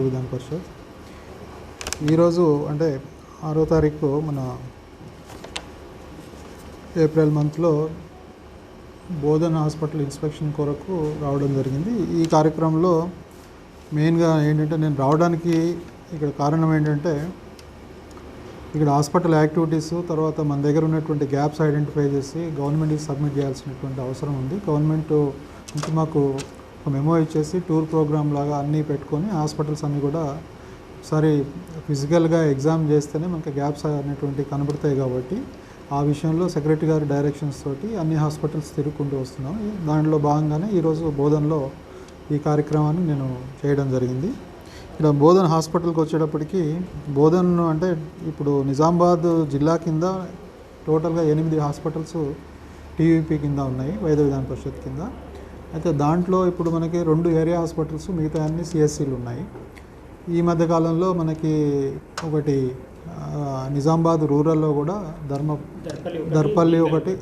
వైద్య విధాన పరిషత్. ఈరోజు అంటే ఆరో తారీఖు మన ఏప్రిల్ మంత్లో బోధన్ హాస్పిటల్ ఇన్స్పెక్షన్ కొరకు రావడం జరిగింది. ఈ కార్యక్రమంలో మెయిన్గా ఏంటంటే నేను రావడానికి ఇక్కడ కారణం ఏంటంటే ఇక్కడ హాస్పిటల్ యాక్టివిటీస్ తర్వాత మన దగ్గర ఉన్నటువంటి గ్యాప్స్ ఐడెంటిఫై చేసి గవర్నమెంట్కి సబ్మిట్ చేయాల్సినటువంటి అవసరం ఉంది. గవర్నమెంట్ నుంచి మాకు ఒక మెమో ఇచ్చేసి టూర్ ప్రోగ్రామ్ లాగా అన్నీ పెట్టుకొని హాస్పిటల్స్ అన్నీ కూడా ఒకసారి ఫిజికల్గా ఎగ్జామ్ చేస్తేనే మనకి గ్యాప్స్ అనేటువంటి కనబడతాయి కాబట్టి ఆ విషయంలో సెక్రటరీ గారి డైరెక్షన్స్ తోటి అన్ని హాస్పిటల్స్ తిరుగుకుంటూ వస్తున్నాం. దాంట్లో భాగంగానే ఈరోజు బోధనలో ఈ కార్యక్రమాన్ని నేను చేయడం జరిగింది. ఇక్కడ బోధన్ హాస్పిటల్కి వచ్చేటప్పటికి బోధన్ అంటే ఇప్పుడు నిజామాబాద్ జిల్లా కింద టోటల్గా ఎనిమిది హాస్పిటల్స్ టీవీపీ కింద ఉన్నాయి వైద్య విధాన పరిషత్ కింద. అయితే దాంట్లో ఇప్పుడు మనకి రెండు ఏరియా హాస్పిటల్స్ మిగతా అన్ని సిఎస్సీలు ఉన్నాయి. ఈ మధ్య కాలంలో మనకి ఒకటి నిజామాబాద్ రూరల్లో కూడా ధర్మ దర్పల్లి ఒకటి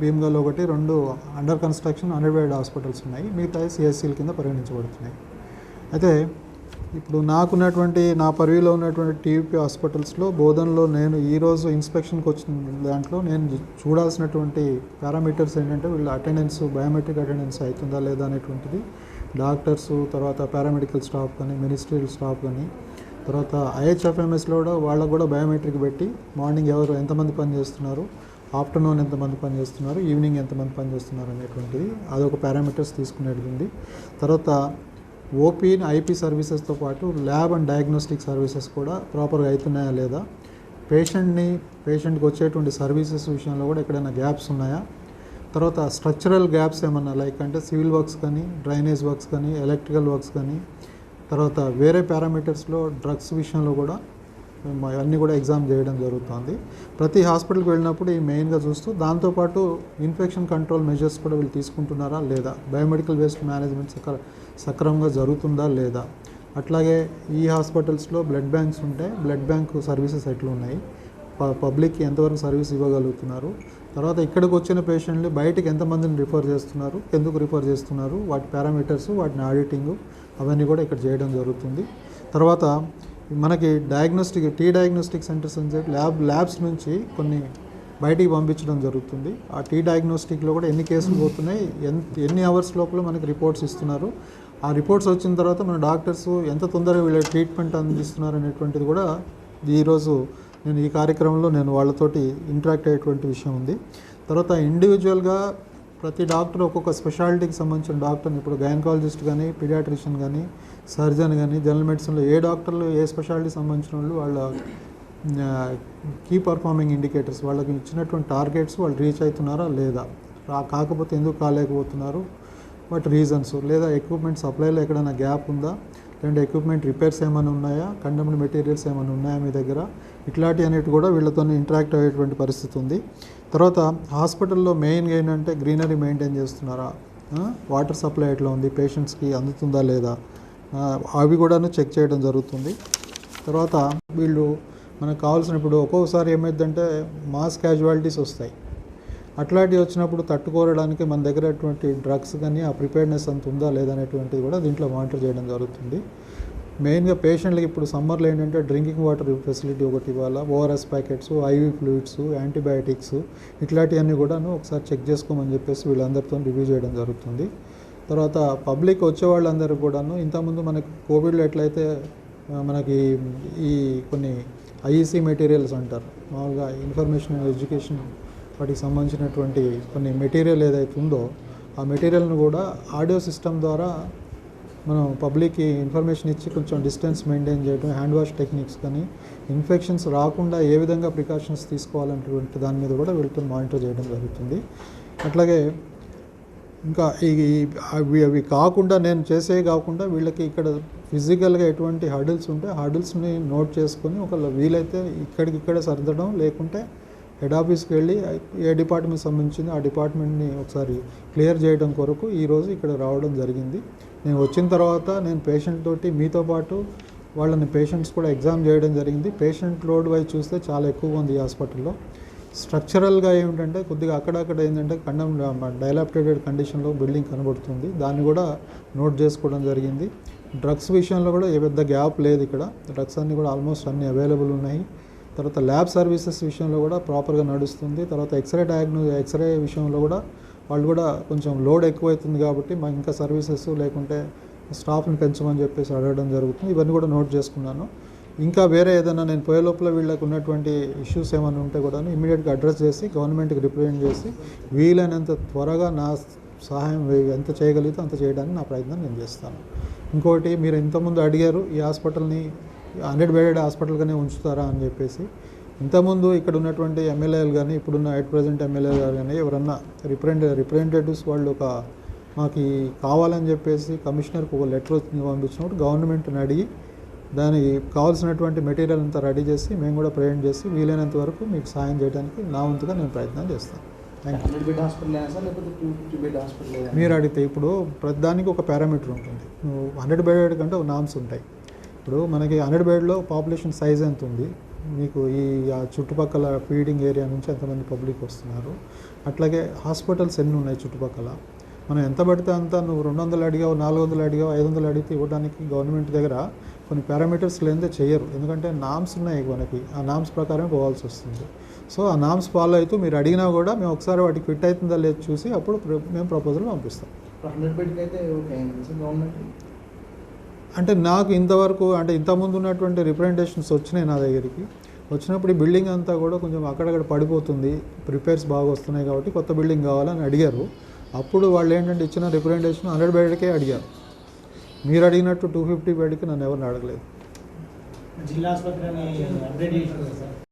భీమ్గల్. ఒకటి రెండు under construction under bed hospitals ఉన్నాయి. మిగతా సిఎస్సీల కింద పరిగణించబడుతున్నాయి. అయితే ఇప్పుడు నాకున్నటువంటి నా పరివిలో ఉన్నటువంటి టీవీపీ హాస్పిటల్స్లో బోధనలో నేను ఈరోజు ఇన్స్పెక్షన్కి వచ్చిన దాంట్లో నేను చూడాల్సినటువంటి పారామీటర్స్ ఏంటంటే వీళ్ళ అటెండెన్స్ బయోమెట్రిక్ అటెండెన్స్ అవుతుందా లేదా అనేటువంటిది. డాక్టర్స్ తర్వాత పారామెడికల్ స్టాఫ్ కానీ మినిస్ట్రియల్ స్టాఫ్ కానీ తర్వాత ఐహెచ్ఎఫ్ఎంఎస్లో కూడా వాళ్ళకు కూడా బయోమెట్రిక్ పెట్టి మార్నింగ్ ఎవరు ఎంతమంది పని చేస్తున్నారు ఆఫ్టర్నూన్ ఎంతమంది పని చేస్తున్నారు ఈవినింగ్ ఎంతమంది పని చేస్తున్నారు అనేటువంటిది అదొక పారామీటర్స్ తీసుకునేది ఉంది. తర్వాత ఓపీని ఐపీ సర్వీసెస్తో పాటు ల్యాబ్ అండ్ డయాగ్నోస్టిక్ సర్వీసెస్ కూడా ప్రాపర్గా అవుతున్నాయా లేదా? పేషెంట్ని పేషెంట్కి వచ్చేటువంటి సర్వీసెస్ విషయంలో కూడా ఎక్కడైనా గ్యాప్స్ ఉన్నాయా? తర్వాత స్ట్రక్చరల్ గ్యాప్స్ ఏమన్నా లైక్ అంటే సివిల్ వర్క్స్ కానీ డ్రైనేజ్ వర్క్స్ కానీ ఎలక్ట్రికల్ వర్క్స్ కానీ తర్వాత వేరే పారామీటర్స్లో డ్రగ్స్ విషయంలో కూడా అన్నీ కూడా ఎగ్జామ్ చేయడం జరుగుతుంది. ప్రతి హాస్పిటల్కి వెళ్ళినప్పుడు ఈ మెయిన్గా చూస్తూ దాంతోపాటు ఇన్ఫెక్షన్ కంట్రోల్ మెజర్స్ కూడా వీళ్ళు తీసుకుంటున్నారా లేదా? బయోమెడికల్ వేస్ట్ మేనేజ్మెంట్ సక్ర సక్రమంగా జరుగుతుందా లేదా? అట్లాగే ఈ హాస్పిటల్స్లో బ్లడ్ బ్యాంక్స్ ఉంటే బ్లడ్ బ్యాంక్ సర్వీసెస్ ఎట్లు ఉన్నాయి ప పబ్లిక్కి ఎంతవరకు సర్వీస్ ఇవ్వగలుగుతున్నారు? తర్వాత ఇక్కడికి వచ్చిన పేషెంట్లు బయటకు ఎంతమందిని రిఫర్ చేస్తున్నారు? ఎందుకు రిఫర్ చేస్తున్నారు? వాటి పారామీటర్స్ వాటిని ఆడిటింగ్ అవన్నీ కూడా ఇక్కడ చేయడం జరుగుతుంది. తర్వాత మనకి డయాగ్నోస్టిక్ టీ డయాగ్నోస్టిక్ సెంటర్స్ అని చెప్పి ల్యాబ్ ల్యాబ్స్ నుంచి కొన్ని బయటికి పంపించడం జరుగుతుంది. ఆ టీ డయాగ్నోస్టిక్లో కూడా ఎన్ని కేసులు పోతున్నాయి ఎంత ఎన్ని అవర్స్ లోపల మనకి రిపోర్ట్స్ ఇస్తున్నారు. ఆ రిపోర్ట్స్ వచ్చిన తర్వాత మన డాక్టర్స్ ఎంత తొందరగా వీళ్ళ ట్రీట్మెంట్ అందిస్తున్నారు అనేటువంటిది కూడా ఈరోజు నేను ఈ కార్యక్రమంలో నేను వాళ్ళతోటి ఇంటరాక్ట్ అయ్యేటువంటి విషయం ఉంది. తర్వాత ఇండివిజువల్గా ప్రతి డాక్టర్ ఒక్కొక్క స్పెషాలిటీకి సంబంధించిన డాక్టర్ని ఇప్పుడు గైనకాలజిస్ట్ కానీ పీడియాట్రిషియన్ కానీ సర్జన్ కానీ జనరల్ మెడిసిన్లో ఏ డాక్టర్లు ఏ స్పెషాలిటీ సంబంధించిన వాళ్ళు వాళ్ళ కీ పర్ఫార్మింగ్ ఇండికేటర్స్ వాళ్ళకి ఇచ్చినటువంటి టార్గెట్స్ వాళ్ళు రీచ్ అవుతున్నారా లేదా? రా కాకపోతే ఎందుకు కాలేకపోతున్నారు వాటి రీజన్స్ లేదా ఎక్విప్మెంట్ సప్లైలో ఎక్కడైనా గ్యాప్ ఉందా? లేదంటే ఎక్విప్మెంట్ రిపేర్స్ ఏమైనా ఉన్నాయా? కండమ్డ్ మెటీరియల్స్ ఏమైనా ఉన్నాయా మీ దగ్గర? ఇట్లాంటి అనేవి కూడా వీళ్ళతో ఇంటరాక్ట్ అయ్యేటువంటి పరిస్థితి ఉంది. తర్వాత హాస్పిటల్లో మెయిన్గా ఏంటంటే గ్రీనరీ మెయింటైన్ చేస్తున్నారా? వాటర్ సప్లై ఎట్లా ఉంది? పేషెంట్స్కి అందుతుందా లేదా? అవి కూడాను చెక్ చేయడం జరుగుతుంది. తర్వాత వీళ్ళు మనకు కావాల్సిన ఇప్పుడు ఒక్కొక్కసారి ఏమైందంటే మాస్ క్యాజువాలిటీస్ వస్తాయి. అట్లాంటివి వచ్చినప్పుడు తట్టుకోవడానికి మన దగ్గర అటువంటి డ్రగ్స్ కానీ ఆ ప్రిపేర్నెస్ అంత ఉందా లేదనేటువంటిది కూడా దీంట్లో మానిటర్ చేయడం జరుగుతుంది. మెయిన్గా పేషెంట్లకి ఇప్పుడు సమ్మర్లో ఏంటంటే డ్రింకింగ్ వాటర్ ఫెసిలిటీ ఒకటి ఇవ్వాలా ORS packets IV fluids antibiotics ఇట్లాంటివన్నీ కూడాను ఒకసారి చెక్ చేసుకోమని చెప్పేసి వీళ్ళందరితో రివ్యూ చేయడం జరుగుతుంది. తర్వాత పబ్లిక్ వచ్చే వాళ్ళందరూ కూడాను ఇంతకుముందు మనకి కోవిడ్లో ఎట్లయితే మనకి ఈ కొన్ని ఐఈసీ మెటీరియల్స్ అంటారు మామూలుగా ఇన్ఫర్మేషన్ అండ్ ఎడ్యుకేషన్ వాటికి సంబంధించినటువంటి కొన్ని మెటీరియల్ ఏదైతే ఉందో ఆ మెటీరియల్ను కూడా ఆడియో సిస్టమ్ ద్వారా మనం పబ్లిక్కి ఇన్ఫర్మేషన్ ఇచ్చి కొంచెం డిస్టెన్స్ మెయింటైన్ చేయడం హ్యాండ్ వాష్ టెక్నిక్స్ కానీ ఇన్ఫెక్షన్స్ రాకుండా ఏ విధంగా ప్రికాషన్స్ తీసుకోవాలనేటువంటి దాని మీద కూడా వీళ్ళతో మానిటర్ చేయడం జరుగుతుంది. అట్లాగే ఇంకా ఇవి అవి అవి కాకుండా నేను చేసే కాకుండా వీళ్ళకి ఇక్కడ ఫిజికల్గా ఎటువంటి హడిల్స్ ఉంటే హడిల్స్ని నోట్ చేసుకొని ఒకవేళ వీలైతే ఇక్కడికిక్కడే సర్దడం లేకుంటే హెడ్ ఆఫీస్కి వెళ్ళి ఏ డిపార్ట్మెంట్ సంబంధించింది ఆ డిపార్ట్మెంట్ని ఒకసారి క్లియర్ చేయడం కొరకు ఈరోజు ఇక్కడ రావడం జరిగింది. నేను వచ్చిన తర్వాత నేను పేషెంట్ తోటి మీతో పాటు వాళ్ళని పేషెంట్స్ కూడా ఎగ్జామ్ చేయడం జరిగింది. పేషెంట్ లోడ్ వైజ్ చూస్తే చాలా ఎక్కువగా ఉంది ఈ హాస్పిటల్లో. స్ట్రక్చరల్గా ఏమిటంటే కొద్దిగా అక్కడక్కడ ఏంటంటే కండం డైలాప్టేటెడ్ కండిషన్లో బిల్డింగ్ కనబడుతుంది. దాన్ని కూడా నోట్ చేసుకోవడం జరిగింది. డ్రగ్స్ విషయంలో కూడా ఏ పెద్ద గ్యాప్ లేదు ఇక్కడ. డ్రగ్స్ అన్నీ కూడా ఆల్మోస్ట్ అన్నీ అవైలబుల్ ఉన్నాయి. తర్వాత ల్యాబ్ సర్వీసెస్ విషయంలో కూడా ప్రాపర్గా నడుస్తుంది. తర్వాత ఎక్స్రే డయాగ్నో ఎక్స్రే విషయంలో కూడా వాళ్ళు కూడా కొంచెం లోడ్ ఎక్కువైతుంది కాబట్టి మాకు ఇంకా సర్వీసెస్ లేకుంటే స్టాఫ్ని పెంచమని చెప్పేసి అడగడం జరుగుతుంది. ఇవన్నీ కూడా నోట్ చేసుకున్నాను. ఇంకా వేరే ఏదైనా నేను పోయే లోపల వీళ్ళకి ఉన్నటువంటి ఇష్యూస్ ఏమైనా ఉంటే కూడా ఇమీడియట్గా అడ్రస్ చేసి గవర్నమెంట్కి రిప్రజెంట్ చేసి వీలైనంత త్వరగా నా సహాయం ఎంత చేయగలిగితే అంత చేయడానికి నా ప్రయత్నం నేను చేస్తాను. ఇంకోటి మీరు ఇంతకుముందు అడిగారు ఈ హాస్పిటల్ని హండ్రెడ్ బెడెడ్ హాస్పిటల్గానే ఉంచుతారా అని చెప్పేసి. ఇంతకుముందు ఇక్కడ ఉన్నటువంటి ఎమ్మెల్యేలు కానీ ఇప్పుడున్న ఎట్ ప్రజెంట్ ఎమ్మెల్యే గారు కానీ ఎవరన్నా రిప్రజెంట్ రిప్రజెంటేటివ్స్ వాళ్ళు ఒక మాకు కావాలని చెప్పేసి కమిషనర్కి ఒక లెటర్ వచ్చింది పంపించినప్పుడు గవర్నమెంట్ని అడిగి దానికి కావాల్సినటువంటి మెటీరియల్ అంతా రెడీ చేసి మేము కూడా ప్రజెంట్ చేసి వీలైనంత వరకు మీకు సాయం చేయడానికి నా వంతుగా నేను ప్రయత్నం చేస్తాను. మీరు అడిగితే ఇప్పుడు ప్రతిదానికి ఒక పారామీటర్ ఉంటుంది. నువ్వు హండ్రెడ్ బెడ్ కంటే ఒక నామ్స్ ఉంటాయి. ఇప్పుడు మనకి హండ్రెడ్ బెడ్లో పాపులేషన్ సైజ్ ఎంత ఉంది మీకు ఈ ఆ చుట్టుపక్కల ఫీడింగ్ ఏరియా నుంచి ఎంతమంది పబ్లిక్ వస్తున్నారు? అట్లాగే హాస్పిటల్స్ ఎన్ని ఉన్నాయి చుట్టుపక్కల? మనం ఎంత పడితే అంత నువ్వు రెండు వందలు అడిగావు నాలుగు వందలు అడిగావు ఐదు వందలు అడిగితే ఇవ్వడానికి గవర్నమెంట్ దగ్గర కొన్ని పారామీటర్స్ లేనిదే చేయరు. ఎందుకంటే నామ్స్ ఉన్నాయి మనకి. ఆ నామ్స్ ప్రకారం పోవాల్సి వస్తుంది. సో ఆ నామ్స్ ఫాలో అవుతూ మీరు అడిగినా కూడా మేము ఒకసారి వాటికి ఫిట్ అవుతుందా లేదు చూసి అప్పుడు మేము ప్రపోజల్ పంపిస్తాం ఇప్పుడు హండ్రెడ్ బెడ్కి అయితే ఓకే అయింది సార్ గవర్నమెంట్ అంటే నాకు ఇంతవరకు అంటే ఇంతకుముందు ఉన్నటువంటి రిప్రజెంటేషన్స్ వచ్చినాయి నా దగ్గరికి. వచ్చినప్పుడు ఈ బిల్డింగ్ అంతా కూడా కొంచెం అక్కడక్కడ పడిపోతుంది. ప్రిపేర్స్ బాగా వస్తున్నాయి కాబట్టి కొత్త బిల్డింగ్ కావాలని అడిగారు. అప్పుడు వాళ్ళు ఏంటంటే ఇచ్చిన రిప్రజెంటేషన్ హండ్రెడ్ బెడ్కే అడిగారు. మీరు అడిగినట్టు టూ ఫిఫ్టీ బెడ్కి నన్ను ఎవరిని అడగలేదు. జిల్లా